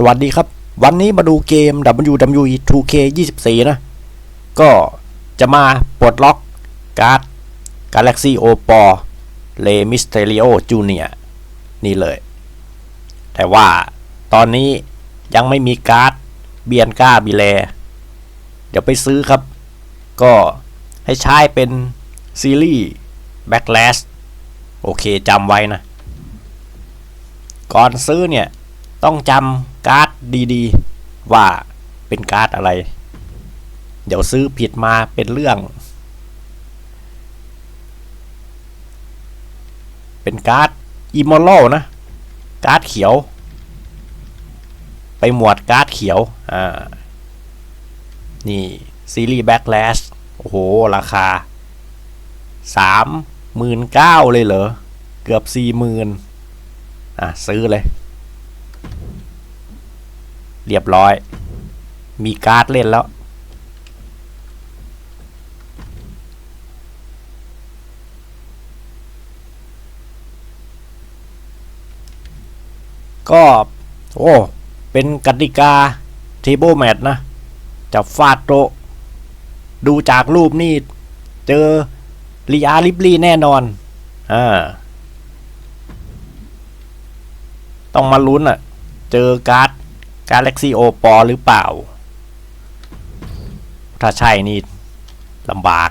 สวัสดีครับ วันนี้มาดูเกม WWE 2K 24นะ ก็จะมาปลดล็อกการ์ด Galaxy Oppo Le Mysterio Junior นี่เลย แต่ว่าตอนนี้ยังไม่มีการ์ดเบียนก้าบิแลเดี๋ยวไปซื้อครับ ก็ให้ใช้เป็นซีรีส์ Backlash โอเคจำไว้นะ ก่อนซื้อเนี่ยต้องจำ การ์ดดีๆ ว่าเป็นการ์ดอะไร เดี๋ยวซื้อผิดมาเป็นเรื่อง เป็นการ์ดอิมอลนะ การ์ดเขียว ไปหมวดการ์ดเขียว อ่า นี่ ซีรีส์แบ็ l แลชโอ้โห ราคาสามหมื่นเก้าเลยเหรอ เกือบสี่หมื่นอะ ซื้อเลย เรียบร้อย มีการ์ดเล่นแล้ว ก็ โอ้ เป็นกติกาเทเบิลแมทนะ จะฟาดโตดูจากรูปนี่ เจอลีอาริบลีแน่นอน อ่า ต้องมาลุ้นอะ เจอการ์ด Galaxy O ปอหรือเปล่า ถ้าใช่นี่ลำบาก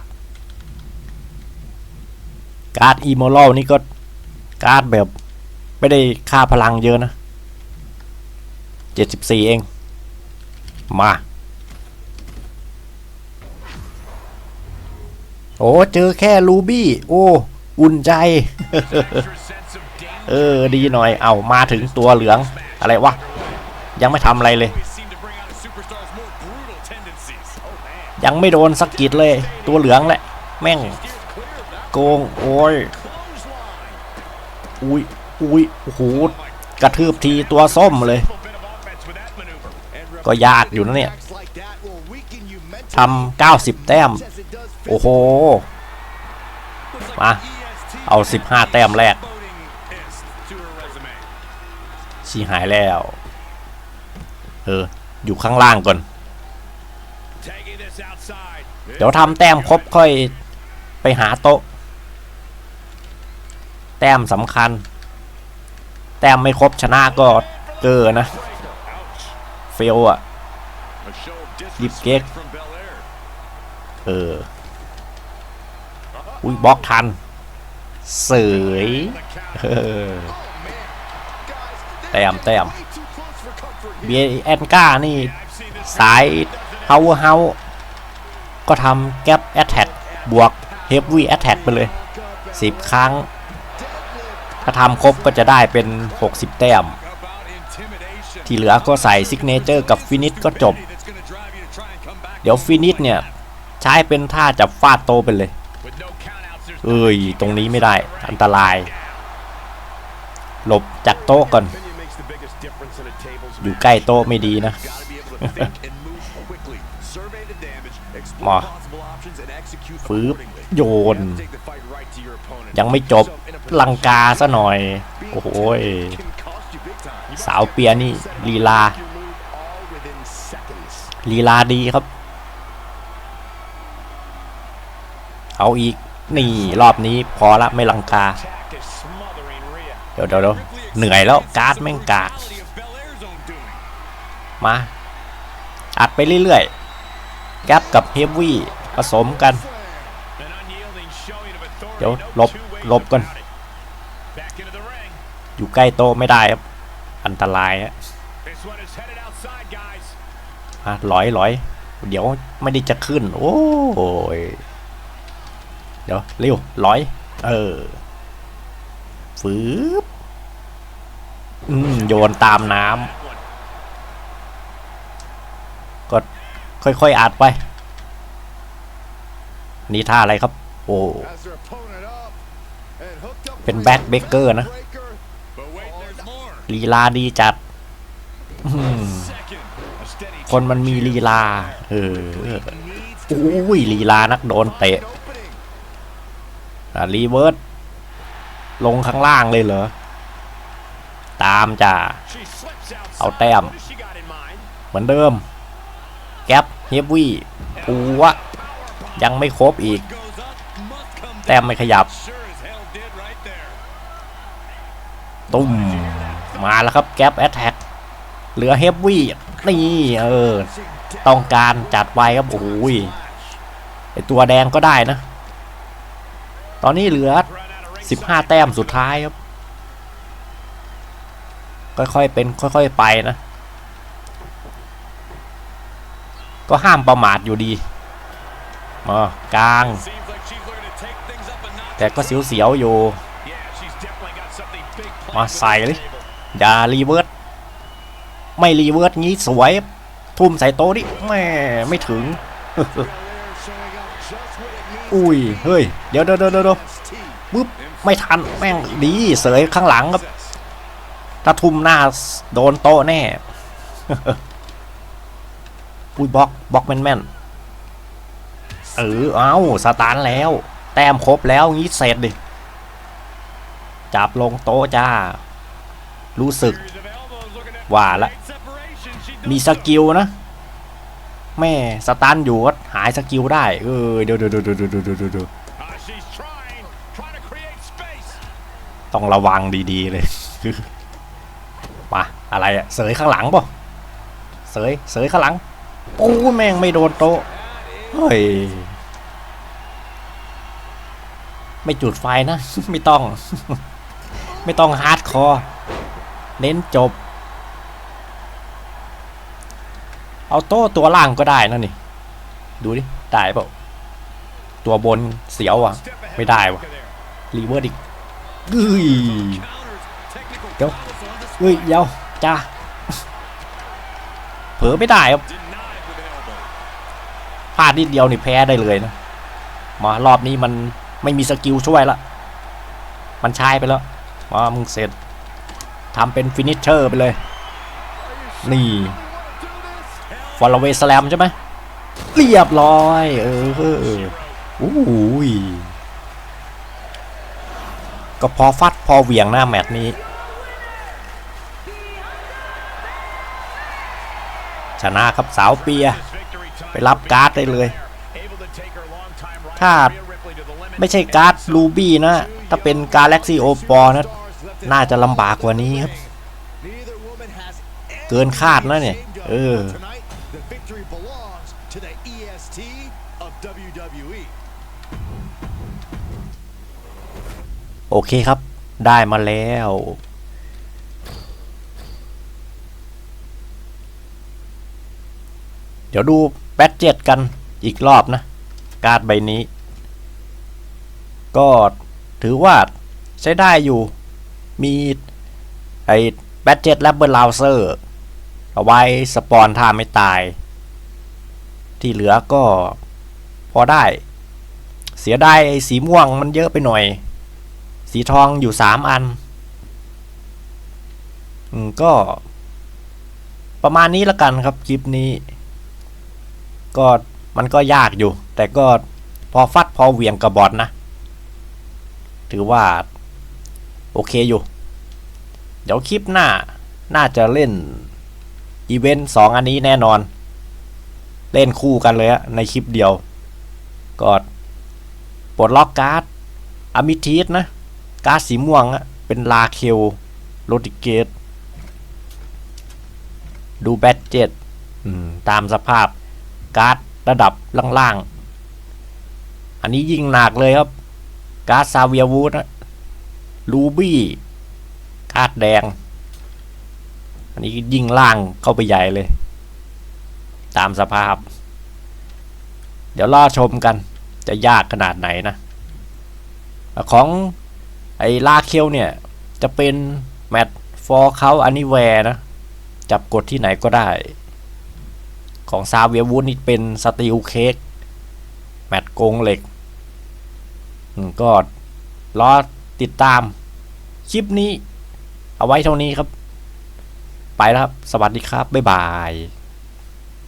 การ์ดอีโมลนี่ก็การ์ดแบบ ไม่ได้ค่าพลังเยอะนะ 74 เอง มา โอ้เจอแค่ลูบี้ โอ้ อุ่นใจ เออ ดีหน่อย เอามาถึงตัวเหลืองอะไรวะ ยังไม่ทำอะไรเลย ยังไม่โดนสกกิดเลย ตัวเหลืองแหละ แม่ง โกง โอ้ยอุ้ยอุ้ยโอ้โหกระทืบทีตัวส้มเลย ก็ยากอยู่นะเนี่ยทำ90แต้ม โอ้โห มา เอา15แต้มแรกชีหายแล้ว เออ อยู่ข้างล่างก่อน เดี๋ยวทำแต้มครบค่อยไปหาโต๊ะ แต้มสำคัญ แต้มไม่ครบชนะก็เกอนะ เฟลอะยิบเก๊กเออ อุ้ยบล็อกทัน เสยเออแต้มแต้ม เบียแอนก้านี่ สาย power house ก็ทำแก๊ปแอตแทกบวก heavy attack ไปเลย 10 ครั้ง ถ้าทำครบก็จะได้เป็น 60 แต้ม ที่เหลือก็ใส่ซิกเนเจอร์กับฟินิชก็จบ เดี๋ยวฟินิชเนี่ย ใช้เป็นท่าจับฟาดโตไปเลย เอ้ย ตรงนี้ไม่ได้อันตราย หลบจากโต๊ะก่อน อยู่ใกล้โต๊ะไม่ดีนะ มาฟืบโยน ยังไม่จบลังกาซะหน่อย โอ้โหยสาวเปียนี่ลีลา ลีลาดีครับ เอาอีก นี่รอบนี้พอละไม่ลังกา เดี๋ยวเดี๋ยวเดี๋ยวเหนื่อยแล้วการ์ดแม่งกาก มา อัดไปเรื่อยๆ แก๊ปกับเฮฟวี่ผสมกัน เดี๋ยวหลบหลบกัน อยู่ใกล้โตไม่ได้ครับ อันตรายฮะอะลอยลอย เดี๋ยวไม่ได้จะขึ้น โอ้ย เดี๋ยวเร็วลอย เออฟืบอืมโยนตามน้ำ ก็ค่อยๆอัดไป นี่ท่าอะไรครับ โอ้ เป็นแบ็คเบเกอร์นะลีลาดีจัด คนมันมีลีลา เออโอ้ยลีลานักโดนเตะรีเวิร์สลงข้างล่างเลยเหรอ ตามจ้าเอาแต้ม เหมือนเดิม แก๊ปเฮฟวี่ปูวะยังไม่ครบอีก แต้มไม่ขยับ ตุ้ม มาแล้วครับแก๊ปแอตแทกเหลือเฮฟวี่นี่เออ ต้องการจัดไวครับโอ้ยไอตัวแดงก็ได้นะ ตอนนี้เหลือ 15 แต้มสุดท้ายครับ ค่อยๆเป็นค่อยๆไปนะ ก็ห้ามประมาทอยู่ดีมากลาง แต่ก็เสียวๆอยู่มาใส่เลยอย่ารีเวิร์สไม่รีเวิร์สงี้สวย ทุ่มใส่โต๊ะดิแม่ไม่ถึง อุ้ย เฮ้ย เดี๋ยวเดี๋ยวเดี๋ยวปึ๊บ ไม่ทัน แม่งดี เสยข้างหลังครับ ถ้าทุ่มหน้าโดนโต๊ะแน่ อุ้ยบล็อกบล็อกแม่นแม่นๆเออเอาสตาร์แล้ว แต้มครบแล้วงี้เสร็จดิ จับลงโต๊ะจ้า รู้สึก ว่าละ มีสกิลนะ แม่สตันอยู่ก็หายสกิลได้ เออเดี๋ยวเดี๋ยวเดี๋ยวเดี๋ยวเดี๋ยวเดี๋ยวเดี๋ยวต้องระวังดีๆเลยมาอะไรอะเสยข้างหลังป่ะเสยเสยข้างหลัง โอ้แม่งไม่โดนโต๊ะ เฮ้ย ไม่จุดไฟนะ ไม่ต้อง ไม่ต้องฮาร์ดคอร์เน้นจบ เอาโต้ตัวล่างก็ได้นะนี่ ดูดิ ได้เปล่า ตัวบนเสียวอะ ไม่ได้วะรีเวิร์ดอีกเอ้ยเดี๋ยวเฮ้ยเดี๋ยวจ้าเผลอไม่ได้ครับ พลาดนิดเดียวนี่แพ้ได้เลยนะ มารอบนี้มันไม่มีสกิลช่วยละมันใช้ไปแล้วมามึงเสร็จทำเป็นฟินิชเชอร์ไปเลย นี่ฟอลเวสแลมใช่ไหมเรียบร้อย เอออู้หูยก็พอฟัดพอเหวี่ยงหน้าแมตช์นี้ ชนะครับสาวเปีย ไปรับการ์ดได้เลย ถ้าไม่ใช่การ์ดลูบี้นะ ถ้าเป็นกาแล็กซี่โอปอนะ น่าจะลำบากกว่านี้ครับ เกินคาดนะเนี่ย เออ โอเคครับ ได้มาแล้ว เดี๋ยวดูแบตเจ็ดกันอีกรอบนะ การ์ดใบนี้ ก็ถือว่าใช้ได้อยู่ มีไอ้แบตเจ็ตแลบเบอร์ลาวเซอร์เอาไว้สปอนท่าไม่ตาย ที่เหลือก็พอได้ เสียดายไอ้สีม่วงมันเยอะไปหน่อย สีทองอยู่สามอันก็ประมาณนี้ละกันครับคลิปนี้ ก็มันก็ยากอยู่ แต่ก็พอฟัดพอเหวี่ยงกระบอดนะ ถือว่า โอเคอยู่ เดี๋ยวคลิปหน้า น่าจะเล่น อีเวนต์สองอันนี้แน่นอน เล่นคู่กันเลยะในคลิปเดียว ก็ปลดล็อกการ์ดอะมิทีสนะ การ์ดสีม่วงอะเป็นลาเคลโรติเกต ดูแบตเจ็ตตามสภาพ การ์ดระดับล่างๆ อันนี้ยิ่งหนักเลยครับการ์ดซาเวียวูดนะลูบี้การ์ดแดง อันนี้ยิ่งล่างเข้าไปใหญ่เลย ตามสภาพ เดี๋ยวรอชมกันจะยากขนาดไหนนะ ของไอ้ลาเคลเนี่ย จะเป็นแมตฟอร์เขาอันนี้แวร์นะ จับกดที่ไหนก็ได้ ของซาเวียวูดนี่เป็นสตีลเค้กแมตโกงเหล็กก็รอติดตามคลิปนี้ เอาไว้เท่านี้ครับ ไปแล้วครับ สวัสดีครับ บ๊ายบาย